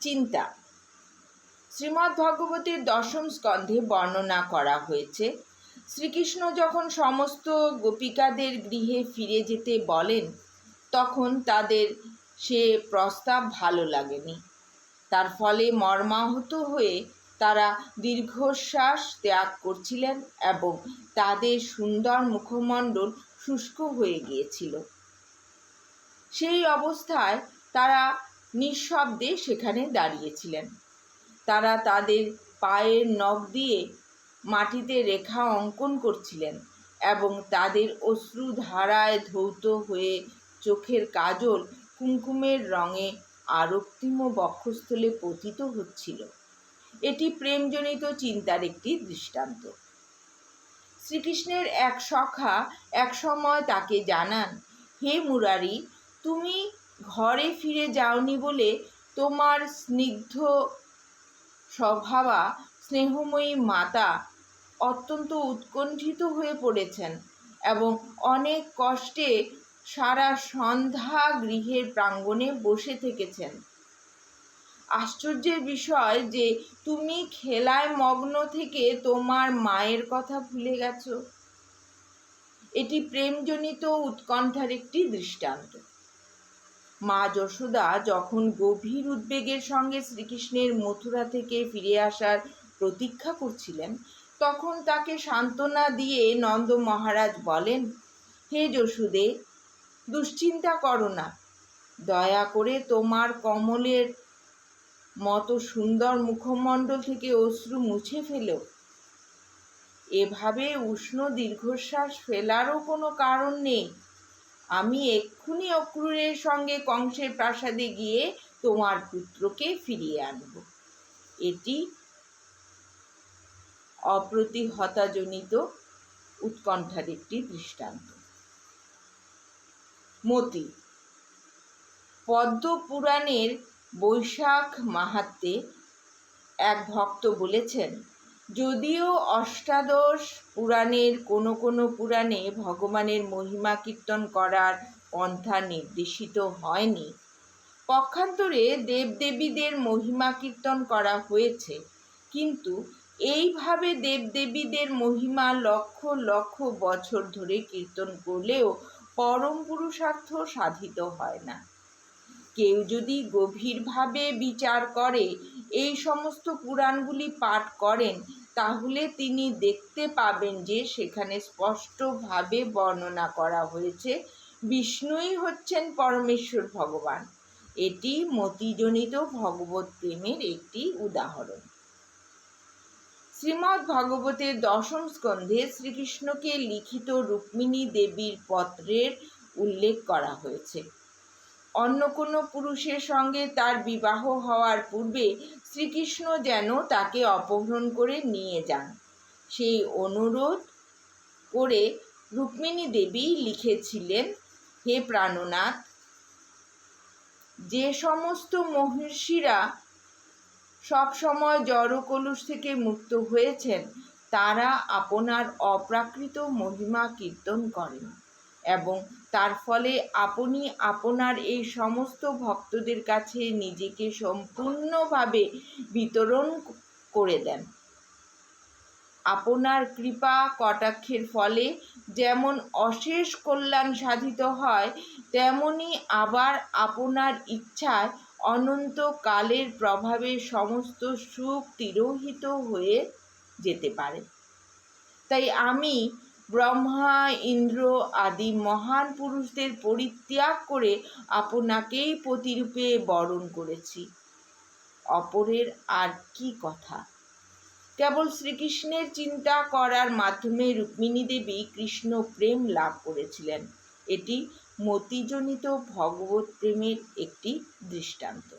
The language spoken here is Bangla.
চিন্তা। শ্রীমদ্ ভগবতের দশম স্কন্ধে বর্ণনা করা হয়েছে, শ্রীকৃষ্ণ যখন সমস্ত গোপিকাদের গৃহে ফিরে যেতে বলেন, তখন তাদের সে প্রস্তাব ভালো লাগেনি। তার ফলে মর্মাহত হয়ে তারা দীর্ঘশ্বাস ত্যাগ করছিলেন এবং তাদের সুন্দর মুখমণ্ডল শুষ্ক হয়ে গিয়েছিল। সেই অবস্থায় তারা নিঃশব্দে সেখানে দাঁড়িয়েছিলেন। তারা তাদের পায়ের নখ দিয়ে মাটিতে রেখা অঙ্কন করছিলেন এবং তাদের অশ্রু ধারায় ধৌত হয়ে চোখের কাজল কুমকুমের রঙে আরক্তিম বক্ষস্থলে পতিত হচ্ছিল। এটি প্রেমজনিত চিন্তার একটি দৃষ্টান্ত। শ্রীকৃষ্ণের এক সখা এক সময় তাকে জানান, হে মুরারি, তুমি ঘরে ফিরে যাওনি বলে তোমার স্নিগ্ধ স্বভাবা স্নেহময়ী মাতা অত্যন্ত উৎকণ্ঠিত হয়ে পড়েছেন এবং অনেক কষ্টে সারা সন্ধ্যা গৃহের প্রাঙ্গণে বসে থেকেছেন। আশ্চর্যের বিষয় যে তুমি খেলায় মগ্ন থেকে তোমার মায়ের কথা ভুলে গেছো। এটি প্রেমজনিত উৎকণ্ঠার একটি দৃষ্টান্ত। মা যশোদা যখন গভীর উদ্বেগের সঙ্গে শ্রীকৃষ্ণের মথুরা থেকে ফিরে আসার প্রতীক্ষা করছিলেন, তখন তাকে সান্ত্বনা দিয়ে নন্দ মহারাজ বলেন, হে যশুদে, দুশ্চিন্তা করো না। দয়া করে তোমার কমলের মতো সুন্দর মুখমণ্ডল থেকে অশ্রু মুছে ফেলো। এভাবে উষ্ণ দীর্ঘশ্বাস ফেলারও কোনো কারণ নেই। আমি এক্ষুনি অক্রূরের সঙ্গে কংসের প্রাসাদে গিয়ে তোমার পুত্রকে ফিরিয়ে আনব। এটি অপ্রতিহতাজনিত উৎকণ্ঠার একটি দৃষ্টান্ত। মতি পদ্ম পুরাণের বৈশাখ মাহাত্মে এক ভক্ত বলেছেন যদিও অষ্টাদশ পুরাণের কোনো কোনো পুরাণে ভগবানের মহিমা কীর্তন করার পন্থা নির্দেশিত হয়নি। পক্ষান্তরে দেবদেবীদের মহিমা কীর্তন করা হয়েছে, কিন্তু এইভাবে দেবদেবীদের মহিমা লক্ষ লক্ষ বছর ধরে কীর্তন করলেও পরম পুরুষার্থ সাধিত হয় না। কেউ যদি গভীরভাবে বিচার করে, এই সমস্ত পুরাণগুলি পাঠ করেন, তাহলে তিনি দেখতে পাবেন যে সেখানে স্পষ্টভাবে বর্ণনা করা হয়েছে, বিষ্ণুই হচ্ছেন পরমেশ্বর ভগবান। এটি মতিজনিত ভগবত প্রেমের একটি উদাহরণ। শ্রীমদ্ ভগবতের দশম স্কন্ধে শ্রীকৃষ্ণকে লিখিত রুক্মিণী দেবীর পত্রের উল্লেখ করা হয়েছে। অন্য কোনো পুরুষের সঙ্গে তার বিবাহ হওয়ার পূর্বে শ্রীকৃষ্ণ যেন তাকে অপহরণ করে নিয়ে যান। সেই অনুরোধ করে রুক্মিণী দেবী লিখেছিলেন, হে প্রাণনাথ, যে সমস্ত মহিষীরা সবসময় জড়কলুষ থেকে মুক্ত হয়েছেন, তারা আপনার অপ্রাকৃত মহিমা কীর্তন করেন এবং তার ফলে আপনি, আপনার এই সমস্ত ভক্তদের কাছে নিজেকে সম্পূর্ণভাবে বিতরণ করে দেন। আপনার কৃপা কটাক্ষের ফলে যেমন অশেষ কল্যাণ সাধিত হয়, তেমনি আবার আপনার ইচ্ছায় অনন্ত কালের প্রভাবে সমস্ত সুখ তিরোহিত হয়ে যেতে পারে। তাই আমি ব্রহ্মা, ইন্দ্র আদি মহান পুরুষদের পরিত্যাগ করে আপনাকেই প্রতিরূপে বরণ করেছি। অপরের আর কি কথা? কেবল শ্রীকৃষ্ণের চিন্তা করার মাধ্যমে রুক্মিণী দেবী কৃষ্ণ প্রেম লাভ করেছিলেন। এটি মতিজনিত ভগবত প্রেমের একটি দৃষ্টান্ত।